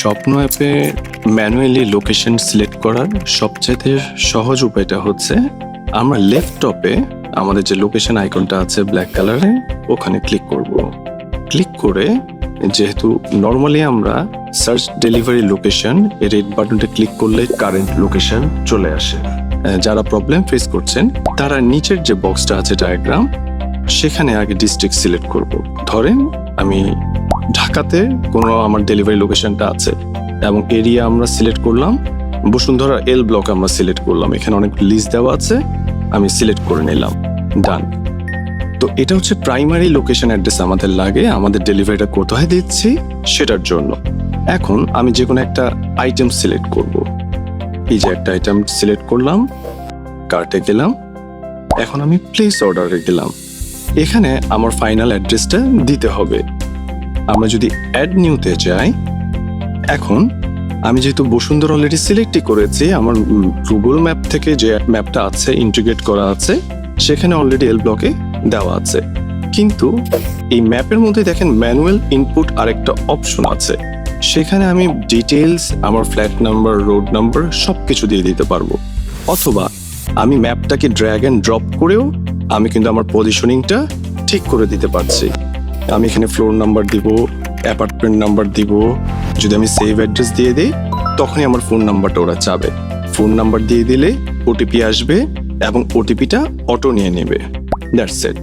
স্বপ্ন অ্যাপে manually location select করার সবচেয়ে সহজ উপায়টা হচ্ছে আমরা লেফটপে আমাদের যে লোকেশন আইকনটা আছে ব্ল্যাক কালারে, ওখানে ক্লিক করব। ক্লিক করে যেহেতু নর্মালি আমরা সার্চ ডেলিভারি লোকেশন, এই রেড বাটনটা ক্লিক করলে কারেন্ট লোকেশন চলে আসে। যারা প্রবলেম ফেস করছেন, তারা নিচের যে বক্সটা আছে ডায়াগ্রাম, সেখানে আগে ডিস্ট্রিক্ট সিলেক্ট করব। ধরেন আমি ঢাকাতে কোনো আমার ডেলিভারি লোকেশনটা আছে এবং এরিয়া আমরা সিলেক্ট করলাম। বসুন্ধরা এল ব্লক আমরা সিলেক্ট করলাম। এখানে অনেক লিস্ট দেওয়া আছে, আমি সিলেক্ট করে নিলাম। ডান তো এটা হচ্ছে প্রাইমারি লোকেশন অ্যাড্রেস আমাদের লাগে, আমাদের ডেলিভারিটা কোথায় দিচ্ছি সেটার জন্য। এখন আমি যে কোনো একটা আইটেম সিলেক্ট করব। এই যে একটা আইটেম সিলেক্ট করলাম কার্টে গেলাম। এখন আমি প্লেস অর্ডারে গেলাম। এখানে আমার ফাইনাল অ্যাড্রেসটা দিতে হবে। আমরা যদি অ্যাড নিউতে যাই, এখন আমি যেহেতু বসুন্ধরা অলরেডি সিলেক্টই করেছি, আমার গুগল ম্যাপ থেকে যে ম্যাপটা আছে ইন্টিগ্রেট করা আছে, সেখানে অলরেডি এল ব্লকে দেওয়া আছে। কিন্তু এই ম্যাপের মধ্যে দেখেন ম্যানুয়াল ইনপুট আরেকটা অপশন আছে। সেখানে আমি ডিটেলস আমার ফ্ল্যাট নাম্বার রোড নাম্বার সব কিছু দিয়ে দিতে পারব। অথবা আমি ম্যাপটাকে ড্র্যাগ অ্যান্ড ড্রপ করেও আমি কিন্তু আমার পজিশনিংটা ঠিক করে দিতে পারছি। আমি এখানে ফ্লোর নাম্বার দিব অ্যাপার্টমেন্ট নাম্বার দিব। যদি আমি সেভ অ্যাড্রেস দিয়ে দিই, তখনই আমার ফোন নাম্বারটা ওরা চাবে। ফোন নাম্বার দিয়ে দিলে ওটিপি আসবে এবং ওটিপিটা অটো নিয়ে নেবে। That's it